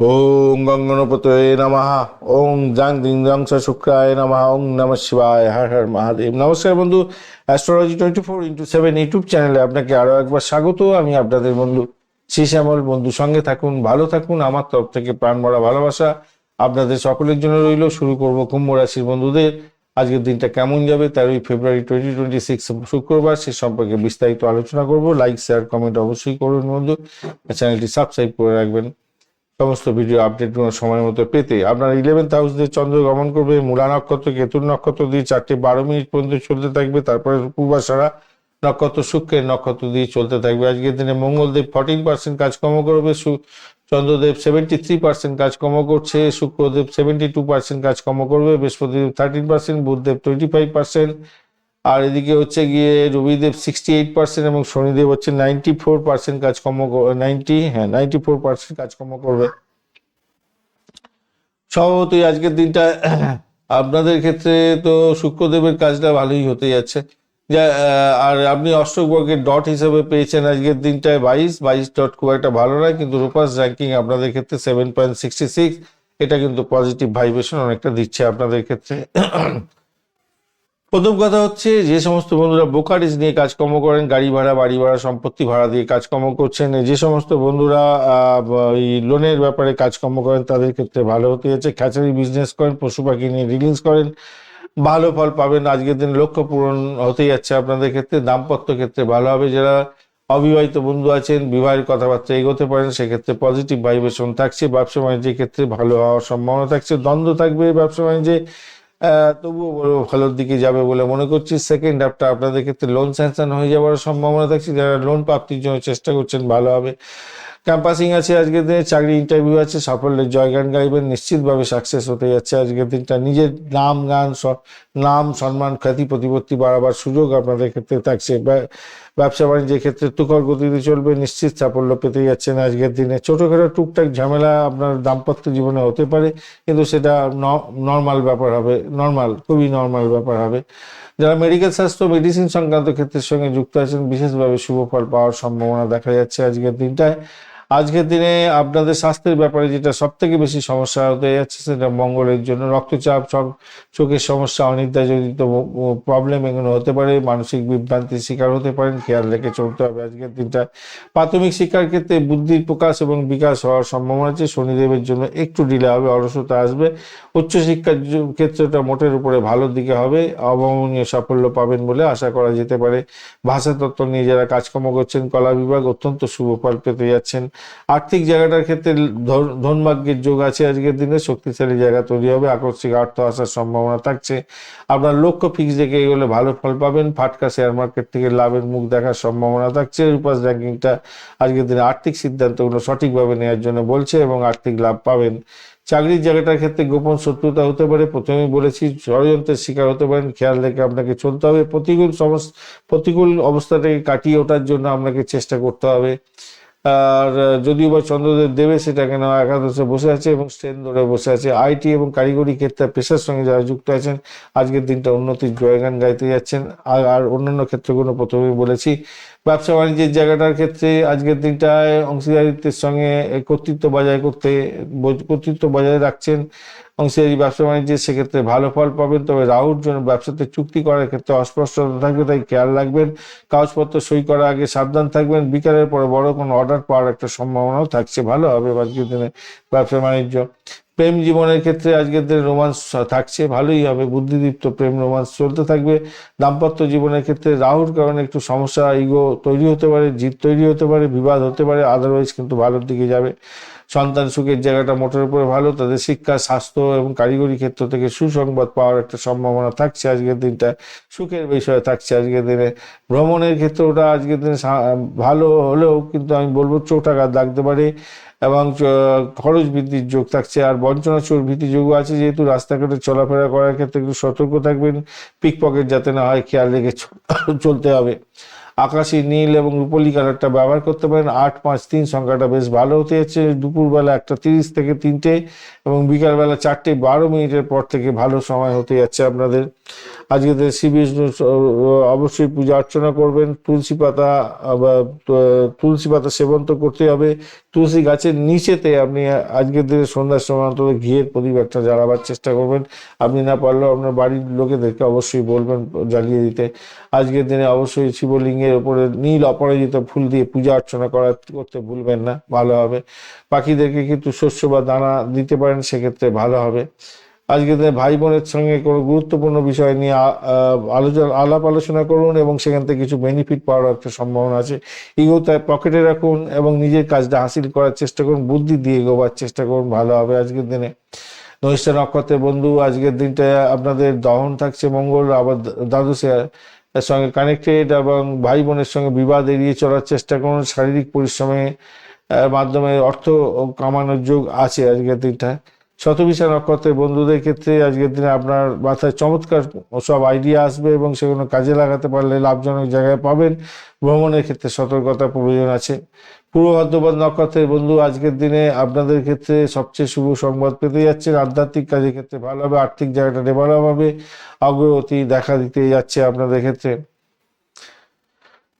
ওং গঙ্গনপতয়ে নমঃ ওং জাং দিং জং শুক্রায় নমঃ ওং নম শিবায় হর হর মহাদেব নমস্কার বন্ধু। Astrology twenty four into seven YouTube চ্যানেলে আপনাকে আরও একবার স্বাগত। আমি আপনাদের বন্ধু শ্রী শ্যামল বন্ধু, সঙ্গে থাকুন, ভালো থাকুন। আমার তরফ থেকে প্রাণ ভরা ভালোবাসা আপনাদের সকলের জন্য রইল। শুরু করব কুম্ভ রাশির বন্ধুদের। আজকের দিনটা কেমন যাবে? তেরোই ফেব্রুয়ারি টোয়েন্টি টোয়েন্টি সিক্স শুক্রবার। সে সম্পর্কে বিস্তারিত আলোচনা করব। লাইক শেয়ার কমেন্ট অবশ্যই করুন বন্ধু। চ্যানেলটি সাবস্ক্রাইব করে রাখবেন। সমস্ত ভিডিও আপডেটগুলো সময় মতো পেতে আপনার ইলেভেন্থ হাউস দিয়ে চন্দ্র গমন করবে, মূলা নক্ষত্র, কেতুর নক্ষত্র দিয়ে চারটে বারো মিনিট পর্যন্ত চলতে থাকবে, তারপরে পূর্বাশারা নক্ষত্র, শুক্রের নক্ষত্র দিয়ে চলতে থাকবে। আজকের দিনে মঙ্গলদেব ফর্টিন পার্সেন্ট কাজকর্ম করবে চন্দ্রদেব সেভেন্টি থ্রি পার্সেন্ট কাজকর্ম করছে, শুক্রদেব সেভেন্টি টু পার্সেন্ট কাজকর্ম করবে, Brihaspatidev thirteen percent Budhdev twenty five percent আর এদিকে হচ্ছে গিয়ে রবিদেব সিক্সটি এইট পার্সেন্ট এবং শনিদেব হচ্ছে নাইনটি ফোর পার্সেন্ট কাজকর্ম নাইনটি হ্যাঁ নাইনটি ফোর পার্সেন্ট কাজকর্ম করবে। স্বভাবতই আজকের দিনটা আপনাদের ক্ষেত্রে তো শুক্রদেবের কাজটা ভালোই হতে যাচ্ছে। যা আর আপনি অষ্টক বর্গের ডট হিসেবে পেয়েছেন আজকের দিনটায় বাইশ বাইশ ডট খুব একটা ভালো নয়, কিন্তু রূপাস র্যাঙ্কিং আপনাদের ক্ষেত্রে সেভেন পয়েন্ট সিক্সটি সিক্স এটা কিন্তু পজিটিভ ভাইব্রেশন অনেকটা দিচ্ছে আপনাদের ক্ষেত্রে। প্রথম কথা হচ্ছে যে সমস্ত বন্ধুরা বোকারিজ নিয়ে কাজকর্ম করেন, গাড়ি ভাড়া, বাড়ি ভাড়া, সম্পত্তি ভাড়া দিয়ে কাজকর্ম করছেন যে সমস্ত বন্ধুরা এই লোনের ব্যাপারে কাজকর্ম করেন, তাদের ক্ষেত্রে ভালো হতে যাচ্ছে। খ্যাচারি বিজনেস করেন, পশু পাখি নিয়ে রিলিজ করেন, ভালো ফল পাবেন। আজকের দিন লক্ষ্য পূরণ হতে যাচ্ছে আপনাদের ক্ষেত্রে, দাম্পত্য ক্ষেত্রে ভালো হবে। যারা অবিবাহিত বন্ধু আছেন, বিবাহের কথাবার্তা এগোতে পারেন, সেক্ষেত্রে পজিটিভ ভাইব্রেশন থাকছে। ব্যবসা বাণিজ্যের ক্ষেত্রে ভালো হওয়ার সম্ভাবনা থাকছে। দ্বন্দ্ব থাকবে ব্যবসা বাণিজ্যে। তবুও বড় ভালোর দিকে যাবে বলে মনে করছি। সেকেন্ড হাফটা আপনাদের ক্ষেত্রে লোন স্যাংশন হয়ে যাওয়ার সম্ভাবনা থাকছে যারা লোন প্রাপ্তির জন্য চেষ্টা করছেন, ভালো হবে। ক্যাম্পাসিং আছে আজকের দিনে, চাকরি ইন্টারভিউ আছে, সাফল্যের জয়গান গাইবেন, নিশ্চিতভাবে সাকসেস হতে যাচ্ছে আজকের দিনটা। নিজের নাম, গান নাম, সম্মান, খ্যাতি, প্রতিপত্তি বাড়াবার সুযোগ আপনাদের ক্ষেত্রে থাকছে। ব্যা- ব্যবসা বাণিজ্যের ক্ষেত্রে তুকর গতিতে চলবে, নিশ্চিত সাফল্য পেতে যাচ্ছেন আজকের দিনে। ছোটোখাটো টুকটাক ঝামেলা আপনার দাম্পত্য জীবনে হতে পারে, কিন্তু সেটা নর্মাল ব্যাপার হবে নর্মাল খুবই নর্মাল ব্যাপার হবে। যারা মেডিকেল স্বাস্থ্য মেডিসিন সংক্রান্ত ক্ষেত্রের সঙ্গে যুক্ত আছেন, বিশেষভাবে শুভ ফল পাওয়ার সম্ভাবনা দেখা যাচ্ছে আজকের দিনটায়। আজকের দিনে আপনাদের স্বাস্থ্যের ব্যাপারে যেটা সব থেকে বেশি সমস্যা হতে যাচ্ছে সেটা মঙ্গলের জন্য। রক্তচাপ চোখের সমস্যা, অনিদ্রাজনিত প্রবলেম এগুলো হতে পারে, মানসিক বিভ্রান্তির শিকার হতে পারেন, খেয়াল রেখে চলতে হবে আজকের দিনটা। প্রাথমিক শিক্ষার ক্ষেত্রে বুদ্ধির প্রকাশ এবং বিকাশ হওয়ার সম্ভাবনা আছে। শনিদেবের জন্য একটু ডিলে হবে, অলসতা আসবে। উচ্চশিক্ষার ক্ষেত্রটা মোটের উপরে ভালোর দিকে হবে। অবমাননীয় সাফল্য পাবেন বলে আশা করা যেতে পারে। ভাষাতত্ত্ব নিয়ে যারা কাজকর্ম করছেন, কলা বিভাগ অত্যন্ত শুভ ফল পেতে যাচ্ছেন। আর্থিক জায়গাটার ক্ষেত্রে ধন- ধনভাগ্যের যোগ আছে আজকের দিনে, শক্তিশালী জায়গা তৈরি হবে, আকস্মিক অর্থ আসার সম্ভাবনা থাকছে। আপনার লক্ষ্য ফিক্স রেখে এগোলে ভালো ফল পাবেন, ফাটকা শেয়ার মার্কেট থেকে লাভের মুখ দেখার সম্ভাবনা থাকছে। রূপাস র্যাঙ্কিংটা আজকের দিনে আর্থিক সিদ্ধান্তগুলো সঠিকভাবে নেওয়ার জন্য বলছে এবং আর্থিক লাভ পাবেন। চাকরির জায়গাটার ক্ষেত্রে গোপন শত্রুতা হতে পারে প্রথমেই বলেছি ষড়যন্ত্রের শিকার হতে পারেন, খেয়াল রেখে আপনাকে চলতে হবে। প্রতিকূল সমস্ত, প্রতিকূল অবস্থাটাকে কাটিয়ে ওঠার জন্য আপনাকে চেষ্টা করতে হবে। আর যদিও বা চন্দ্রদেব দেবে, সেটা কেন একাদশে বসে আছে এবং স্ট্রেন ধরে বসে আছে। আইটি এবং কারিগরি ক্ষেত্রে পেশার সঙ্গে যারা যুক্ত আছেন, আজকের দিনটা উন্নতির জয়গান গাইতে যাচ্ছেন। আর আর অন্যান্য ক্ষেত্রগুলো প্রথমেই বলেছি। ব্যবসা বাণিজ্যের জায়গাটার ক্ষেত্রে আজকের দিনটায় অংশীদারিত্বের সঙ্গে কর্তৃত্ব বজায় করতে কর্তৃত্ব বজায় রাখছেন। অংশীদারি ব্যবসা বাণিজ্যের সেক্ষেত্রে ভালো ফল পাবেন। তবে রাহুর জন্য ব্যবসাতে চুক্তি করার ক্ষেত্রে অস্পষ্টতা থাকবে, তাই খেয়াল রাখবেন। কাগজপত্র সই করার আগে সাবধান থাকবেন। বিকালের পরে বড় কোনো অর্ডার পাওয়ার একটা সম্ভাবনাও থাকছে। ভালো হবে আজকের দিনে ব্যবসা বাণিজ্য। প্রেম জীবনের ক্ষেত্রে আজকের দিনে রোমান্স থাকছে, ভালোই হবে। বুদ্ধিদীপ্ত প্রেম রোমান্স চলতে থাকবে। দাম্পত্য জীবনের ক্ষেত্রে রাহুর কারণে একটু সমস্যা ইগো তৈরি হতে পারে, জিদ তৈরি হতে পারে, বিবাদ হতে পারে আদারওয়াইজ কিন্তু ভালোর দিকে যাবে। সন্তান সুখের জায়গাটা মোটের উপরে ভালো, তাদের শিক্ষা, স্বাস্থ্য এবং কারিগরি ক্ষেত্র থেকে সুসংবাদ পাওয়ার একটা সম্ভাবনা থাকছে আজকের দিনটা সুখের বিষয় থাকছে আজকের দিনে। ভ্রমণের ক্ষেত্রে ওটা আজকের দিনে ভালো হলেও কিন্তু আমি বলব চোটাঘাত লাগতে পারে। এবং খরচ বৃদ্ধির যোগ থাকছে। আর বঞ্চনা চোর ভীতি যোগ আছে, যেহেতু রাস্তাঘাটে চলাফেরা করার ক্ষেত্রে একটু সতর্ক থাকবেন। পিক পকেট যাতে না হয়, খেয়াল রেখে চলতে হবে। আকাশি নীল এবং রূপলি কালারটা ব্যবহার করতে পারেন। আট, পাঁচ, তিন সংখ্যাটা বেশ ভালো হতে যাচ্ছে। দুপুরবেলা একটা তিরিশ থেকে তিনটে এবং বিকালবেলা চারটে বারো মিনিটের পর থেকে ভালো সময় হতে যাচ্ছে আপনাদের। আজকে শ্রী বিষ্ণু অবশ্যই পূজা অর্চনা করবেন। তুলসী পাতা তু- তুলসী পাতা সেবন তো করতে হবে। তুলসী গাছের নিচেতে আপনি আজকের দিনে সন্ধ্যার সময় অন্তত ঘিয়ের প্রদীপ একটা জ্বালাবার চেষ্টা করবেন। আপনি না পারলেও আপনার বাড়ির লোকেদেরকে অবশ্যই বলবেন জ্বালিয়ে দিতে। আজকের দিনে অবশ্যই শিবলিঙ্গের উপরে নীল অপরাজিত ফুল দিয়ে পূজা অর্চনা করা করতে ভুলবেন না, ভালো হবে। পাখিদেরকে কিন্তু শস্য বা দানা দিতে পারেন, সেক্ষেত্রে ভালো হবে। আজকে দিনে ভাই বোনের সঙ্গে কোনো গুরুত্বপূর্ণ বিষয় নিয়ে আলোচনা, আলাপ আলোচনা করুন এবং সেখান থেকে কিছু বেনিফিট পাওয়ার একটা সম্ভাবনা আছে। ইগো তাই পকেটে রাখুন এবং নিজের কাজটা হাসিল করার চেষ্টা করুন, বুদ্ধি দিয়ে এগোবার চেষ্টা করুন, ভালো হবে আজকের দিনে। নৈষ্ঠা নক্ষত্রের বন্ধু, আজকের দিনটা আপনাদের দহন থাকছে, মঙ্গল, আবার দ্বাদশে সঙ্গে কানেক্টেড এবং ভাই বোনের সঙ্গে বিবাদ এড়িয়ে চলার চেষ্টা করুন, শারীরিক পরিশ্রমে মাধ্যমে অর্থ কামানোর যোগ আছে আজকের দিনটা শতবিশা নক্ষত্রের বন্ধুদের ক্ষেত্রে আজকের দিনে আপনার মাথায় চমৎকার সব আইডিয়া আসবে এবং সেগুলো কাজে লাগাতে পারলে লাভজনক জায়গায় পাবেন। ভ্রমণের ক্ষেত্রে সতর্কতা প্রয়োজন আছে। পূর্ব ভাদ্রপদ নক্ষত্রের বন্ধু আজকের দিনে আপনাদের ক্ষেত্রে সবচেয়ে শুভ সংবাদ পেতে যাচ্ছেন। আধ্যাত্মিক কাজের ক্ষেত্রে ভালো হবে, আর্থিক জায়গাটা ডেভেলপ হবে, অগ্রগতি দেখা দিতে যাচ্ছে আপনাদের ক্ষেত্রে।